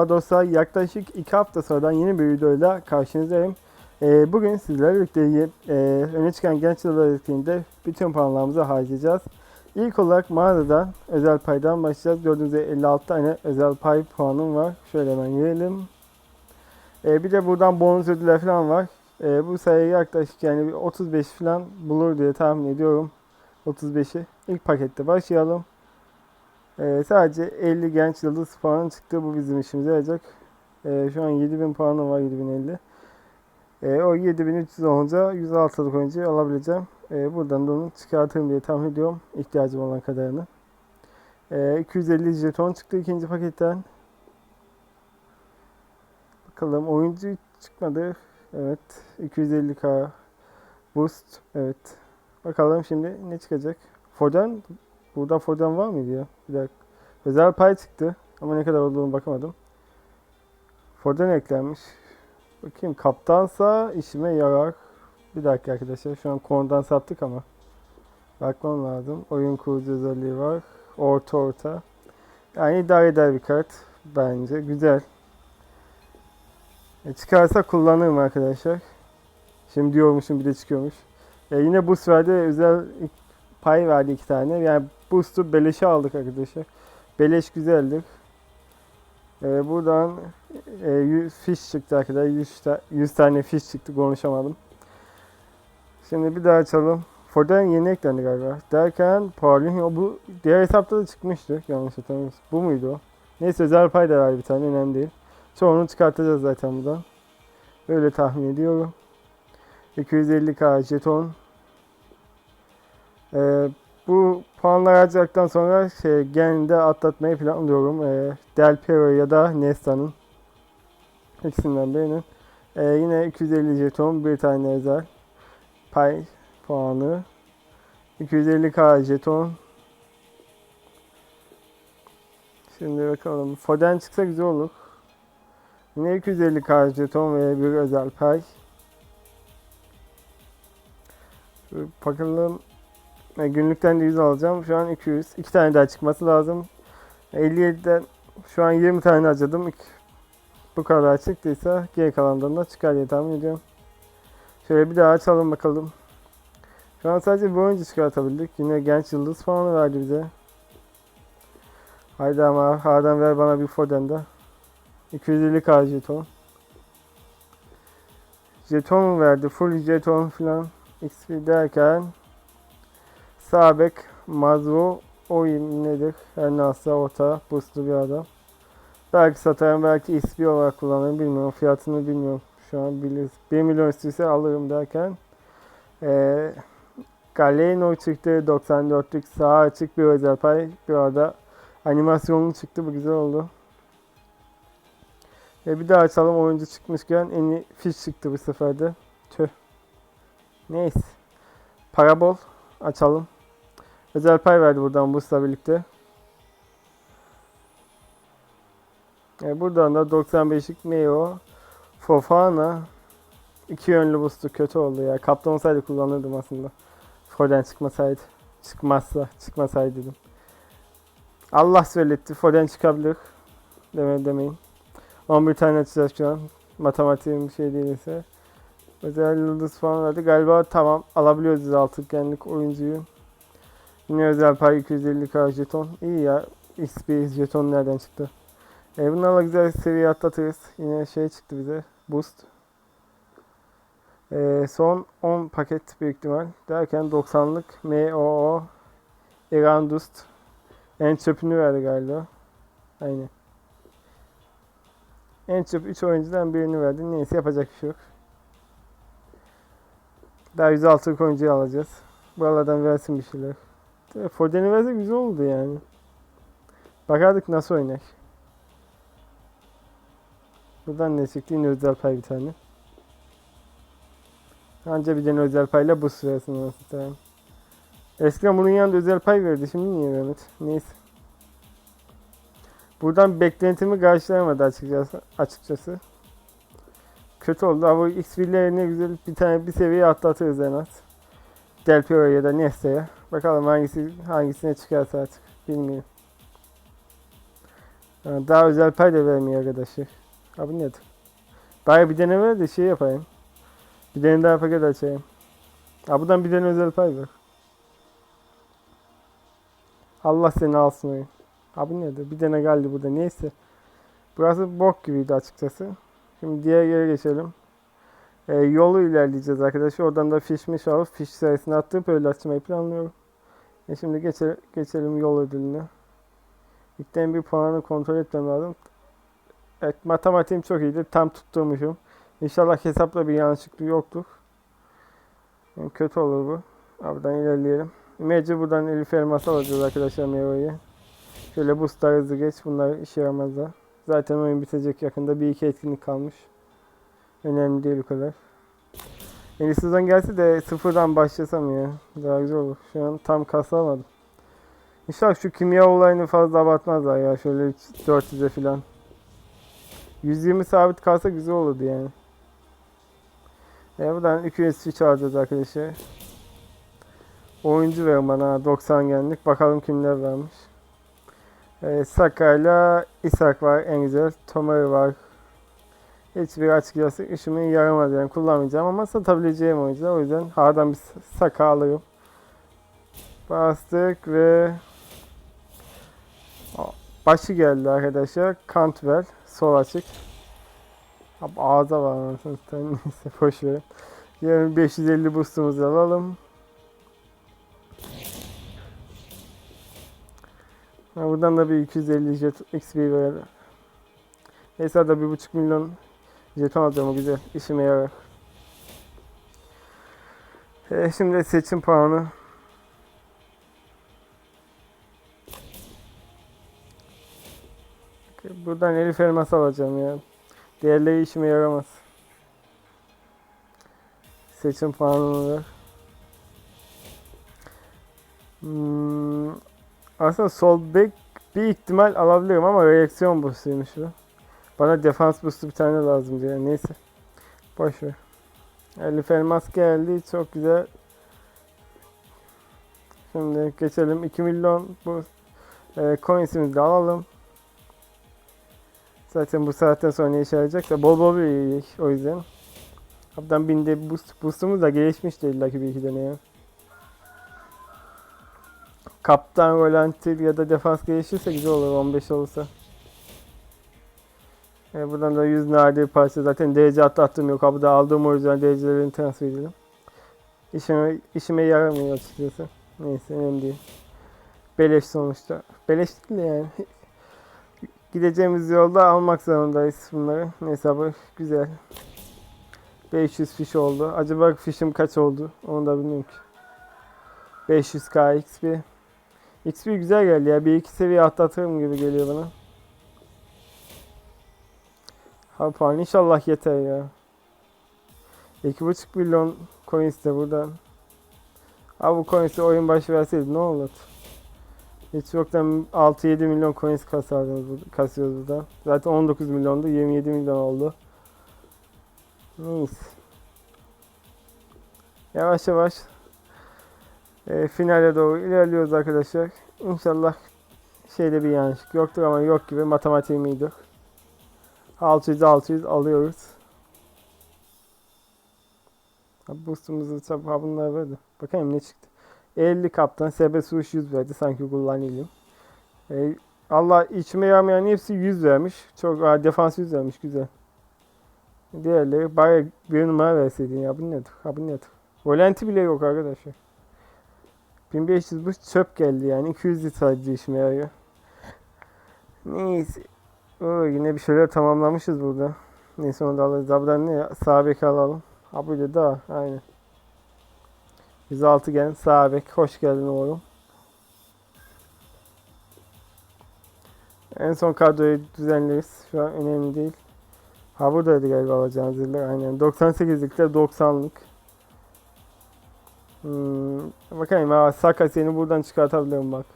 Merhaba dostlar, yaklaşık 2 hafta sonradan yeni bir videoyla karşınızdayım. Ee, bugün sizlerle birlikte e, öne çıkan genç yıllar etkinliğinde bütün puanlarımızı harcayacağız. İlk olarak mağazadan özel paydan başlayacağız. Gördüğünüz gibi 56 tane özel pay puanım var. Şöyle hemen girelim. Ee, bir de buradan bonus ödüller falan var. Ee, bu sayı yaklaşık yani bir 35 falan bulur diye tahmin ediyorum. 35'i. İlk pakette başlayalım. Ee, sadece 50 genç yıldız puanı çıktı. Bu bizim işimize yarayacak. Ee, şu an 7000 puanım var 7050. Ee, o 7300 olunca 106'lık oyuncuyu alabileceğim. Ee, buradan da onu çıkartırım diye tahmin ediyorum. İhtiyacım olan kadarını. Ee, 250 jeton çıktı ikinci paketten. Bakalım oyuncu çıkmadı. Evet. 250k boost. Evet. Bakalım şimdi ne çıkacak. Foden Burada Foden var mıydı ya? Bir dakika. Özel pay çıktı. Ama ne kadar olduğunu bakamadım. Foden eklenmiş. Bakayım kaptansa işime yarar. Bir dakika arkadaşlar. Şu an konudan saptık ama. Bakmam lazım. Oyun kurucu özelliği var. Orta orta. Yani idare eder bir kart. Bence. Güzel. E, çıkarsa kullanırım arkadaşlar. Şimdi diyormuşum bir de çıkıyormuş. E, yine bu sırada özel pay verdi iki tane. Yani boost'u beleşe aldık arkadaşlar. Beleş güzeldir. Ee, buradan e, 100 fiş çıktı arkadaşlar. 100, ta- 100 tane fiş çıktı konuşamadım. Şimdi bir daha açalım. Foden yeni eklendi galiba. Derken Paulinho bu diğer hesapta da çıkmıştı. Yanlış hatırlamıyorsam. Bu muydu o? Neyse özel pay da var bir tane önemli değil. Çoğunu çıkartacağız zaten buradan. Öyle tahmin ediyorum. 250k jeton. Ee, bu puanlar harcadıktan sonra şey, genelde atlatmayı planlıyorum. Ee, Del Piero ya da Nesta'nın ikisinden birinin. Ee, yine 250 jeton, bir tane özel pay puanı. 250k jeton. Şimdi bakalım. Foden çıksa güzel olur. Yine 250k jeton ve bir özel pay. Bakalım e, Günlükten de 100 alacağım. Şu an 200. 2 tane daha çıkması lazım. 57'den şu an 20 tane harcadım. Bu kadar çıktıysa geri kalandan da çıkar diye tahmin ediyorum. Şöyle bir daha açalım bakalım. Şu an sadece bir oyuncu çıkartabildik. Yine genç yıldız puanı verdi bize. Haydi ama Harden ver bana bir Foden de. 250 k jeton. Jeton verdi. Full jeton falan. XP derken Sağ bek nedir? Her nasıl orta boostlu bir adam. Belki satarım belki ispi olarak kullanırım bilmiyorum. Fiyatını bilmiyorum. Şu an biliriz. 1 milyon üstüyse alırım derken. Ee, Galeno çıktı 94'lük sağ açık bir özel pay. Bir arada animasyonlu çıktı bu güzel oldu. Ve bir daha açalım oyuncu çıkmışken en iyi fiş çıktı bu sefer de. Tüh. Neyse. Parabol açalım. Özel pay verdi buradan Boost'la birlikte. E, buradan da 95'lik Meo Fofana iki yönlü boost'u kötü oldu ya. Kaptan olsaydı kullanırdım aslında. Foden çıkmasaydı. Çıkmazsa çıkmasaydı dedim. Allah söyletti. Foden çıkabilir. Deme demeyin. 11 tane açacağız şu an. Matematiğim şey değilse. Özel yıldız falan verdi. Galiba tamam alabiliyoruz 6 genlik oyuncuyu. Yine özel pay 250k jeton. İyi ya. XP jeton nereden çıktı? E bunlarla güzel seviye atlatırız. Yine şey çıktı bize. Boost. E, son 10 paket büyük ihtimal. Derken 90'lık MOO Irandust. En çöpünü verdi galiba. Aynen. En çöp 3 oyuncudan birini verdi. Neyse yapacak bir şey yok. Daha 106 oyuncuyu alacağız. Buralardan versin bir şeyler. Foden'i verse güzel oldu yani. Bakardık nasıl oynar. Buradan ne çıktı? Yine özel pay bir tane. Anca bir tane özel payla bu sırasını nasıl tamam. Eskiden bunun yanında özel pay verdi. Şimdi niye vermedi? Neyse. Buradan beklentimi karşılayamadı açıkçası. açıkçası. Kötü oldu ama XP'leri ne güzel bir tane bir seviye atlatırız en az. Del Piero ya da Nesta'ya. Bakalım hangisi hangisine çıkarsa artık bilmiyorum. Ha, daha özel pay da vermiyor arkadaşı. Abi nedir? Bari bir tane ver de şey yapayım. Bir tane daha paket açayım. Ha buradan bir tane özel pay ver. Allah seni alsın oyun. Abi nedir? Bir tane geldi burada. Neyse. Burası bok gibiydi açıkçası. Şimdi diğer yere geçelim. Ee, yolu ilerleyeceğiz arkadaşlar. Oradan da fişmiş alıp fiş sayısını attırıp öyle açmayı planlıyorum. E şimdi geçelim, geçelim yol ödülüne. İlkten bir puanı kontrol etmem lazım. Evet matematiğim çok iyiydi. Tam tutturmuşum. İnşallah hesapla bir yanlışlıklık yoktur. Yani kötü olur bu. Buradan ilerleyelim. Mecbur buradan Elif elması alacağız arkadaşlar meyveyi. Şöyle boostlar hızlı geç. Bunlar işe yaramazlar. Zaten oyun bitecek yakında. Bir iki etkinlik kalmış. Önemli değil o kadar. Yeni sezon gelse de sıfırdan başlasam ya. Daha güzel olur. Şu an tam kasamadım. İnşallah şu kimya olayını fazla abartmazlar ya. Şöyle 400'e falan. 120 sabit kalsa güzel olurdu yani. E buradan 200 switch alacağız arkadaşlar. Oyuncu ver bana 90 genlik. Bakalım kimler vermiş. E, Saka ile İshak var en güzel. Tomari var. Hiçbir açıkçası işime yaramaz yani kullanmayacağım ama satabileceğim oyuncular. O yüzden hardan bir Saka alırım. Bastık ve başı geldi arkadaşlar. Cantwell. Sol açık. Abi ağza var anasını. Neyse boş ver. Yarın 550 boostumuzu alalım. Buradan da bir 250 jet XP verelim. Neyse da 1.5 milyon jeton alacağım güzel. işime yarar. E, şimdi seçim puanı. Buradan Elif elması alacağım ya. Diğerleri işime yaramaz. Seçim puanını ver. Hmm, aslında sol bek bir ihtimal alabilirim ama reaksiyon boostuymuş bu. Bana defans boostu bir tane lazım diye. Neyse. Boş ver. Elif elmas geldi. Çok güzel. Şimdi geçelim. 2 milyon bu e, coinsimizi de alalım. Zaten bu saatten sonra ne işe yarayacak da bol bol bir o yüzden. Kaptan binde boost, boostumuz da gelişmişti illaki bir iki tane ya. Kaptan Volantil ya da defans gelişirse güzel olur 15 olursa. E buradan da 100 nadir parça zaten DC atlattım yok. Kapıda aldığım orijinal DC'lerini transfer edelim. İşime, işime yaramıyor açıkçası. Neyse önemli değil. Beleş sonuçta. Beleş değil de yani. Gideceğimiz yolda almak zorundayız bunları. Bu güzel. 500 fiş oldu. Acaba fişim kaç oldu? Onu da bilmiyorum ki. 500k XP. XP güzel geldi ya. Bir iki seviye atlatırım gibi geliyor bana. Ha puan inşallah yeter ya. 2.5 milyon coins de buradan. Abi bu coins'i oyun başı verseydi ne olurdu? Hiç yoktan 6-7 milyon coins kasardınız, kasıyoruz burada. Zaten 19 milyondu, 27 milyon oldu. Neyse. Yavaş yavaş e, finale doğru ilerliyoruz arkadaşlar. İnşallah şeyde bir yanlışlık yoktur ama yok gibi matematiğim iyidir. 600 600 alıyoruz. Boostumuzu tabi bunlar verdi. Bakayım ne çıktı. 50 kaptan serbest vuruş 100 verdi. Sanki kullanayım. E, Allah içime yaramayan hepsi 100 vermiş. Çok aa, defans 100 vermiş. Güzel. Diğerleri bari bir numara verseydin ya. Bu nedir? Ha bu nedir? Volenti bile yok arkadaşlar. 1500 bu çöp geldi yani. 200 litre sadece işime yarıyor. Neyse. Oo, yine bir şeyler tamamlamışız burada. Neyse onu da alırız. Buradan ne? Sağ bek alalım. Ha böyle daha. Aynen. 106 gen sağ bek. Hoş geldin oğlum. En son kadroyu düzenleriz. Şu an önemli değil. Ha buradaydı galiba alacağınız yıllar. Aynen. 98'likte 90'lık. Hmm, bakayım ha Saka seni buradan çıkartabilirim bak.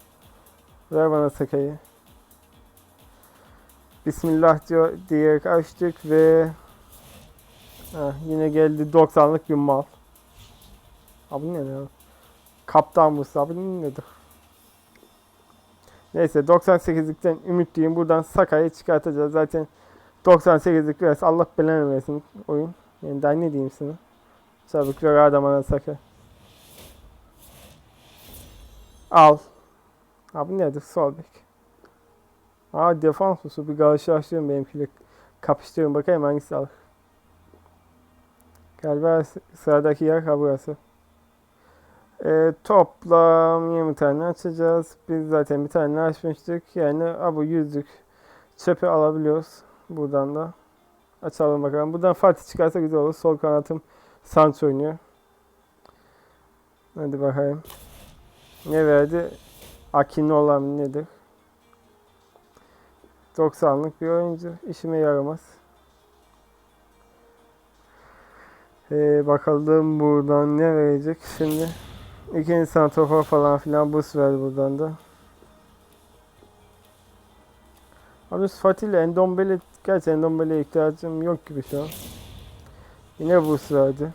Ver bana Saka'yı. Bismillah diyor diyerek açtık ve ha, yine geldi 90'lık bir mal. Abi ne ya? Kaptan Musa abi nedir? Neyse 98'likten ümitliyim. Buradan Saka'yı çıkartacağız. Zaten 98'lik biraz Allah belanı versin oyun. Yani daha ne diyeyim sana. Çabuk ver adamına Saka. Al. Ha bu nedir? Sol bek. Aa defans usu bir karşılaştırıyorum benimkiyle. Kapıştırıyorum bakayım hangisi alır. Galiba sı- sıradaki yer burası. Ee, toplam 20 tane açacağız. Biz zaten bir tane açmıştık. Yani ha bu yüzlük çöpe alabiliyoruz. Buradan da. Açalım bakalım. Buradan Fatih çıkarsa güzel olur. Sol kanatım Sancho oynuyor. Hadi bakayım. Ne verdi? Akini olan nedir? 90'lık bir oyuncu. İşime yaramaz. Ee, bakalım buradan ne verecek şimdi. İkinci santrofor falan filan boost verdi buradan da. Abi Fatih ile Endombele, gerçi Endombele'ye ihtiyacım yok gibi şu an. Yine boost verdi.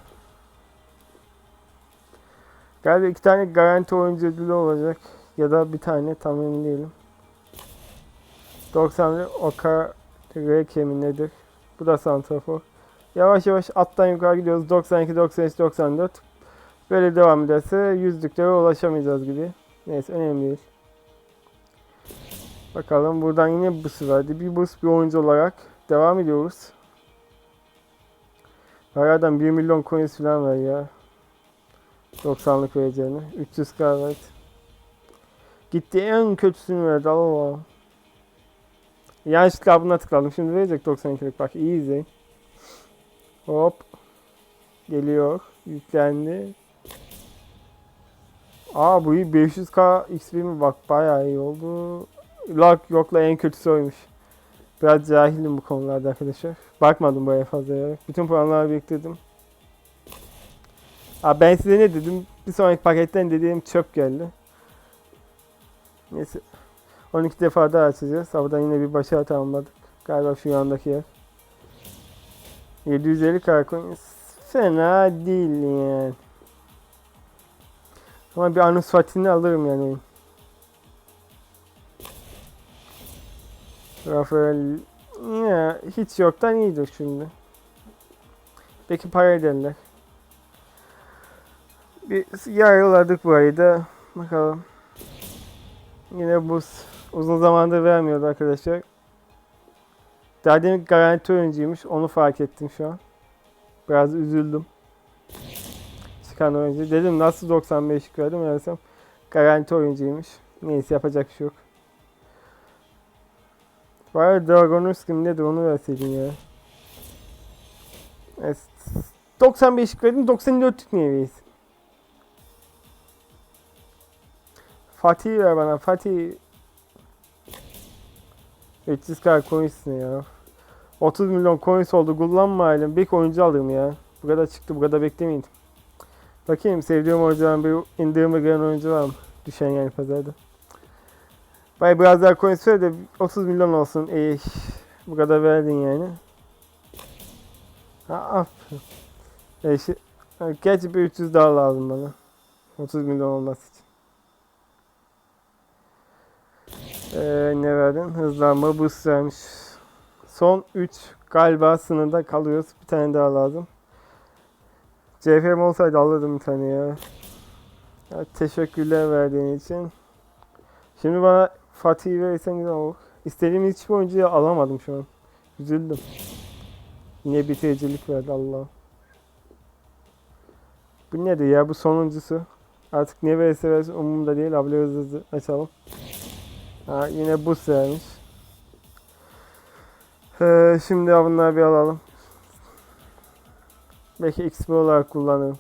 Galiba iki tane garanti oyuncu ödülü olacak. Ya da bir tane tam emin değilim. 90'lı Oka Reke mi nedir? Bu da santrafor. Yavaş yavaş alttan yukarı gidiyoruz. 92, 93, 94. Böyle devam ederse yüzlüklere ulaşamayacağız gibi. Neyse önemli değil. Bakalım buradan yine boost verdi. Bir boost bir oyuncu olarak devam ediyoruz. Aradan 1 milyon coins falan ver ya. 90'lık vereceğini. 300 k verdi. Gitti en kötüsünü verdi Allah. Yanlışlıkla buna tıkladım. Şimdi verecek 92'lik bak iyi izleyin. Hop. Geliyor. Yüklendi. Aa bu iyi 500k XP mi? Bak bayağı iyi oldu. Lock yokla en kötüsü oymuş. Biraz cahilim bu konularda arkadaşlar. Bakmadım buraya fazla ya. Bütün puanları biriktirdim. Aa, ben size ne dedim? Bir sonraki paketten dediğim çöp geldi. Neyse. 12 defa daha açacağız. Oradan yine bir başarı tamamladık. Galiba şu yandaki yer. 750 karkon fena değil yani. Ama bir Anus Fatih'ini alırım yani. Rafael ya, hiç yoktan iyidir şimdi. Peki para ederler. Bir yarıladık burayı da. Bakalım. Yine bu uzun zamandır vermiyordu arkadaşlar. Daha demin garanti oyuncuymuş. Onu fark ettim şu an. Biraz üzüldüm. Çıkan oyuncu. Dedim nasıl 95 verdim meğersem garanti oyuncuymuş. Neyse yapacak bir şey yok. Bari Dragonus kim nedir onu verseydin ya. Evet. 95 verdim 94'lük niye verirsin? Fatih ver bana Fatih. 300k coins ne ya? 30 milyon coins oldu kullanma halim. Bir oyuncu aldım ya. Bu kadar çıktı bu kadar beklemiyordum. Bakayım sevdiğim oyuncudan bir indirime giren oyuncu var mı? Düşen yani pazarda. Bay biraz daha coins ver de 30 milyon olsun. İyi. Bu kadar verdin yani. Aferin. E, şey, gerçi bir 300 daha lazım bana. 30 milyon olması için. Ee, ne verdin? Hızlanma boost vermiş. Son 3 galiba sınırda kalıyoruz. Bir tane daha lazım. CFM olsaydı alırdım bir tane ya. ya teşekkürler verdiğin için. Şimdi bana Fatih'i verirsen güzel olur. İstediğim hiçbir oyuncuyu alamadım şu an. Üzüldüm. Yine bitiricilik verdi Allah. Bu nedir ya? Bu sonuncusu. Artık ne verirse versin umurumda değil. Abla hızlı hızlı açalım. Ha, yine bu vermiş. Ee, şimdi bunları bir alalım. Belki XP olarak kullanırım.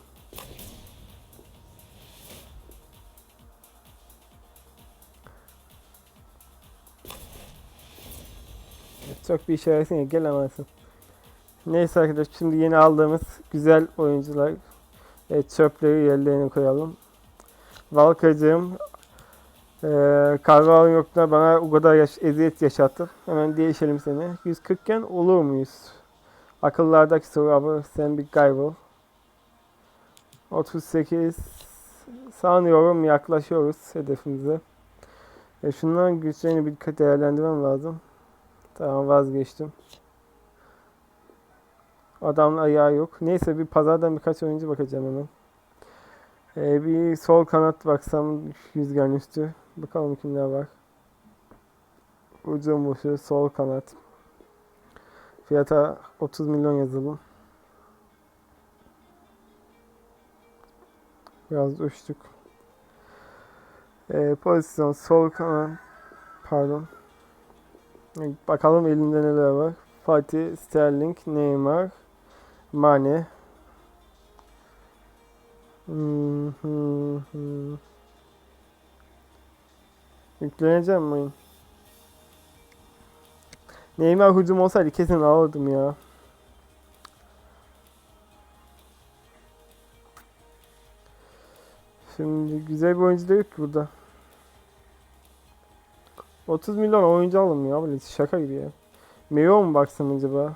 Çok bir işe yarasın ya gelemezsin. Neyse arkadaşlar şimdi yeni aldığımız güzel oyuncular evet, çöpleri yerlerine koyalım. Valkacığım ee, Carvalho bana o kadar yaş eziyet yaşattı. Hemen değişelim seni. 140 iken olur muyuz? Akıllardaki soru abi sen bir kaybol. 38 sanıyorum yaklaşıyoruz hedefimize. E şunların güçlerini bir değerlendirmem lazım. Tamam vazgeçtim. Adamın ayağı yok. Neyse bir pazardan birkaç oyuncu bakacağım hemen. Ee, bir sol kanat baksam yüzgen üstü. Bakalım kimler var. Ucum boşu sol kanat. Fiyata 30 milyon yazalım. Biraz uçtuk. Ee, pozisyon sol kanat. Pardon. Bakalım elinde neler var. Fatih, Sterling, Neymar, Mane. Hmm, hmm, hmm. Yükleneceğim oyun? Neymar hücum olsaydı kesin alırdım ya. Şimdi güzel bir oyuncu da yok ki burada. 30 milyon oyuncu alım ya böyle şaka gibi ya. Meo mu baksam acaba?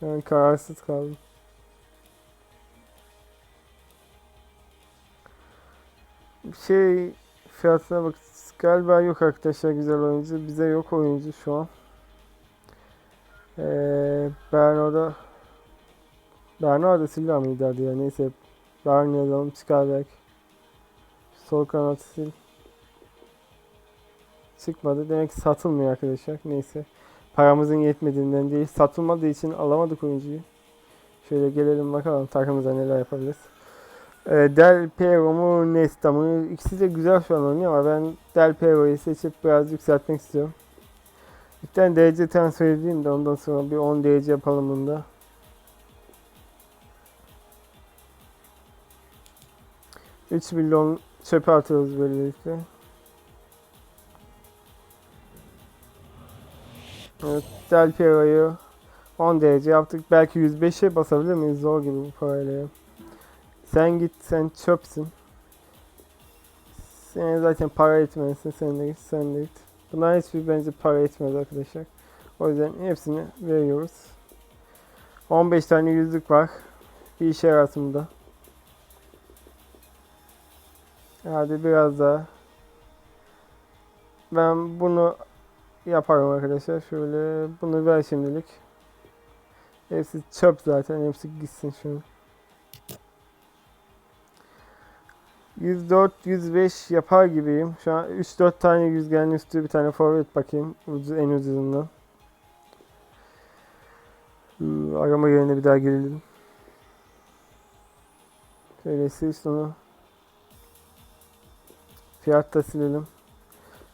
Şu an kararsız kaldım. Şey fiyatına bak galiba yok arkadaşlar güzel oyuncu. Bize yok oyuncu şu an. Ee, Bernardo Bernardo Silva mıydı adı ya neyse Bernardo yazalım çıkar belki. Sol kanat sil. Çıkmadı. Demek ki satılmıyor arkadaşlar. Neyse. Paramızın yetmediğinden değil. Satılmadığı için alamadık oyuncuyu. Şöyle gelelim bakalım takımıza neler yapabiliriz. Ee, Del Piero mu Nesta mı? İkisi de güzel şu an oynuyor ama ben Del Piero'yu seçip biraz yükseltmek istiyorum. Bir tane DC transfer edeyim de ondan sonra bir 10 DC yapalım bunda. Üç milyon çöpe atıyoruz böylelikle. Evet, Del Piero'yu 10 derece yaptık. Belki 105'e basabilir miyiz? Zor gibi bu parayla. Sen git, sen çöpsün. Sen zaten para etmezsin. Sen de git, sen de git. Bunlar hiçbir bence para etmez arkadaşlar. O yüzden hepsini veriyoruz. 15 tane yüzlük var. Bir işe yarasın bu da. Hadi biraz daha. Ben bunu yaparım arkadaşlar. Şöyle bunu ver şimdilik. Hepsi çöp zaten. Hepsi gitsin şunu. 104 105 yapar gibiyim. Şu an 3-4 tane yüzgenin üstü bir tane forvet bakayım. En ucuzundan. Arama yerine bir daha girelim. Şöyle sil şunu. Fiyat da silelim.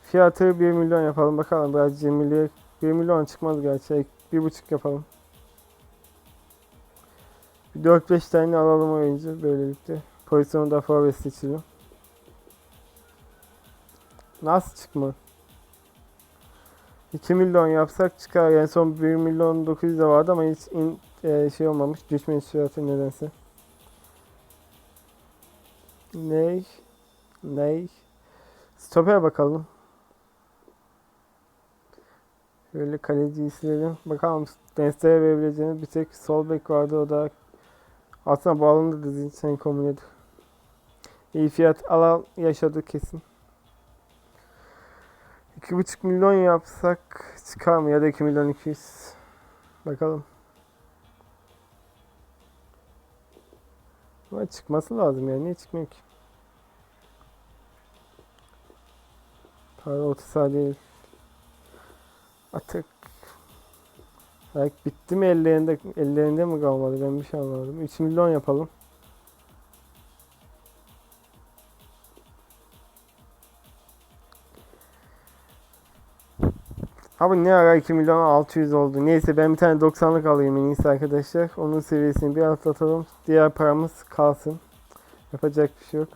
Fiyatı 1 milyon yapalım bakalım biraz cimriliğe 1 milyon çıkmaz gerçi 1,5 yapalım. 4-5 tane alalım oyuncu böylelikle. Pozisyonu da forvet seçelim. Nasıl çıkma? 2 milyon yapsak çıkar. En son 1 milyon 900 de vardı ama hiç in, e, şey olmamış. Düşme fiyatı nedense. Ney? Ney? Stoper bakalım. Şöyle kaleciyi silelim. Bakalım desteğe verebileceğimiz bir tek sol bek vardı o da aslında da Zinchenko kombinedi. İyi fiyat alan yaşadı kesin. 2,5 milyon yapsak çıkar mı ya da 2 milyon 200 bakalım. Ama çıkması lazım yani niye çıkmıyor ki? Para 30 saniye Atık. Belki bitti mi ellerinde ellerinde mi kalmadı ben bir şey anlamadım. 3 milyon yapalım. Abi ne ara 2 milyon 600 oldu. Neyse ben bir tane 90'lık alayım en iyisi arkadaşlar. Onun seviyesini bir atlatalım. Diğer paramız kalsın. Yapacak bir şey yok.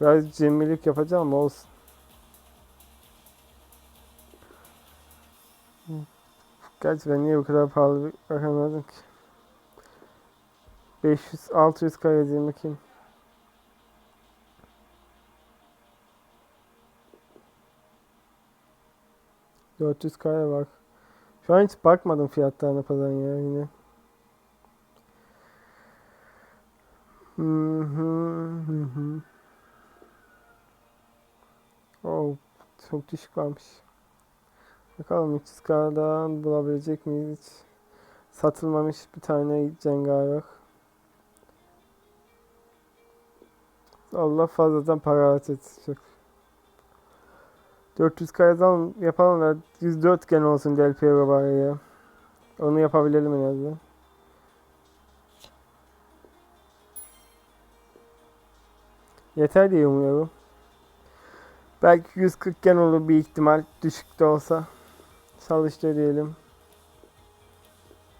Biraz cimrilik yapacağım ama olsun. Gerçi ben niye bu kadar pahalı bir rakam verdim ki? 500 600 k yazayım bakayım. Dört yüz kaya bak. Şu an hiç bakmadım fiyatlarına pazarın ya yine. Oh, çok düşük varmış. Bakalım 300k'dan bulabilecek miyiz hiç? Satılmamış bir tane cengaver yok. Allah fazladan para harcatacak. 400k'dan yapalım da 104 gen olsun Del Piero bari. Onu yapabilelim en azından. Yeter diye umuyorum. Belki 140 gen olur bir ihtimal düşük de olsa. Çalıştır diyelim.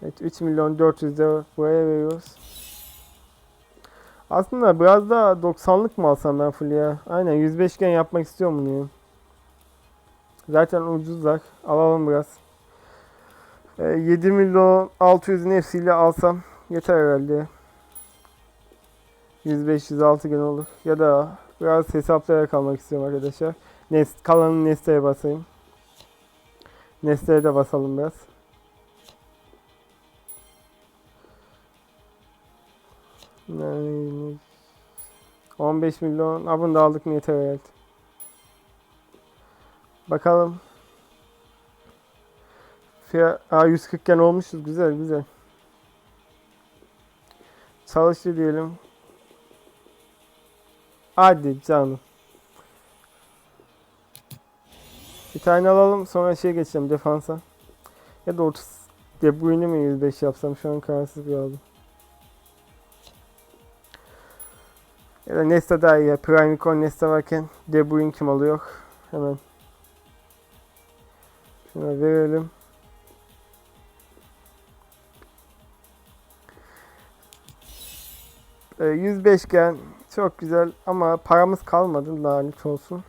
Evet 3 milyon 400 de buraya veriyoruz. Aslında biraz daha 90'lık mı alsam ben full ya? Aynen 105 gen yapmak istiyorum bunu ya. Zaten ucuzlar. Alalım biraz. Ee, 7 milyon 600'ün hepsiyle alsam yeter herhalde. 105-106 gün olur. Ya da biraz hesaplayarak almak istiyorum arkadaşlar. Nest, kalanın Neste'ye basayım. Neste'ye de basalım biraz. Yani 15 milyon. Ha da aldık mı yeter herhalde. Bakalım. Fiyat, Aa, 140 gen olmuşuz. Güzel güzel. Çalıştı diyelim. Hadi canım. Bir tane alalım sonra şey geçeceğim defansa. Ya da 30 De Bruyne mi 105 yapsam şu an kararsız kaldım. Ya da Nesta daha iyi. Prime Nesta varken De Bruyne kim alıyor? Hemen. Şuna verelim. Ee, 105 gen çok güzel ama paramız kalmadı lanet olsun.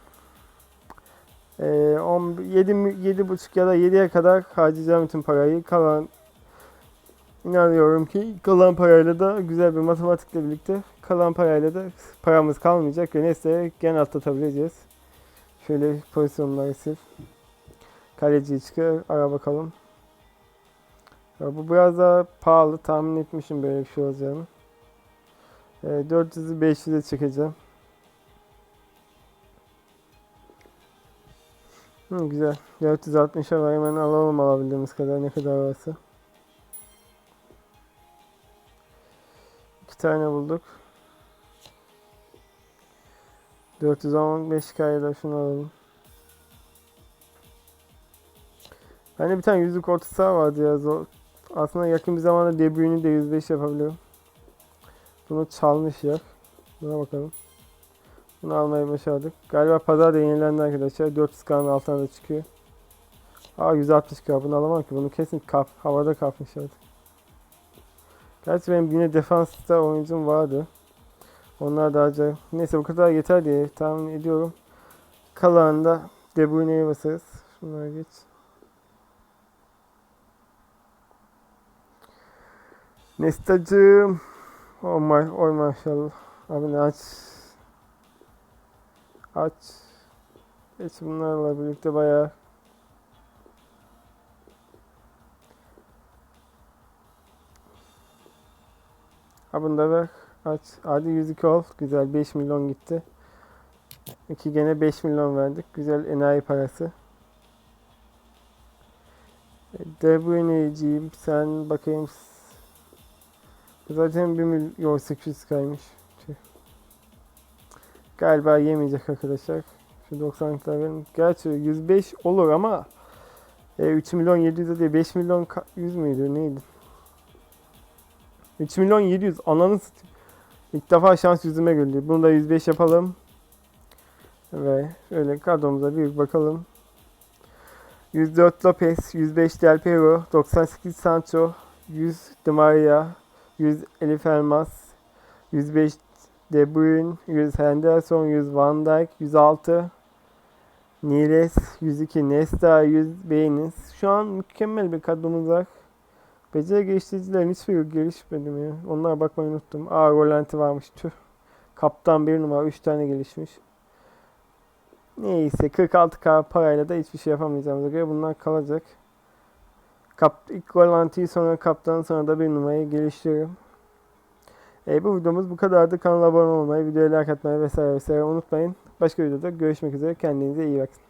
Ee, 10, 7, 7,5 ya da 7'ye kadar harcayacağım bütün parayı. Kalan inanıyorum ki kalan parayla da güzel bir matematikle birlikte kalan parayla da paramız kalmayacak ve neyse gen atlatabileceğiz. Şöyle pozisyonları sil. Kaleciyi çıkar, ara bakalım. Ya bu biraz daha pahalı. Tahmin etmişim böyle bir şey olacağını. E, 400'ü 500'e çekeceğim. Hı, güzel. 460'a var. Hemen alalım alabildiğimiz kadar. Ne kadar varsa. İki tane bulduk. 415 kayda şunu alalım. Bende bir tane yüzlük orta saha vardı ya. Zor. Aslında yakın bir zamanda De Bruyne'i de 105 yapabiliyorum. Bunu çalmış ya. Buna bakalım. Bunu almayı başardık. Galiba pazar da yenilendi arkadaşlar. 400k'nın altına da çıkıyor. Aa 160k bunu alamam ki. Bunu kesin kap, havada kapmış artık. Gerçi benim yine defansta oyuncum vardı. Onlar da acayip. Neyse bu kadar yeter diye tahmin ediyorum. Kalanında De Bruyne'ye basarız. Şunlara geç. Nestacığım. Oh my, oh maşallah. Abi ne aç. Aç. Geç bunlarla birlikte bayağı. Ha bunu da ver. Aç. Hadi 102 ol. Güzel 5 milyon gitti. 2 gene 5 milyon verdik. Güzel enayi parası. De Bruyne'ciğim sen bakayım Zaten 1 milyon 800 kaymış. Galiba yemeyecek arkadaşlar. Şu 90'lıklar benim. Gerçi 105 olur ama e, 3 milyon 700 değil 5 milyon 100 müydü neydi? 3 milyon 700 ananı satayım. İlk defa şans yüzüme güldü. Bunu da 105 yapalım. Ve şöyle kadromuza bir bakalım. 104 Lopez, 105 Del Piero, 98 Sancho, 100 Di Maria, 100 Elif Elmas, 105 De Bruyne, 100 Henderson, 100 Van Dijk, 106 Niles, 102 Nesta, 100 Beğeniz. Şu an mükemmel bir kadromuz var. Beceri geliştiricilerin hiçbiri gelişmedi mi? Onlara bakmayı unuttum. Aa Rolanti varmış tüh. Kaptan bir numara 3 tane gelişmiş. Neyse 46k parayla da hiçbir şey yapamayacağımıza göre bunlar kalacak. Kap, ilk Rolanti'yi sonra kaptan sonra da bir numarayı geliştiriyorum. E, bu videomuz bu kadardı. Kanala abone olmayı, videoya like atmayı vesaire vesaire unutmayın. Başka videoda görüşmek üzere. Kendinize iyi bakın.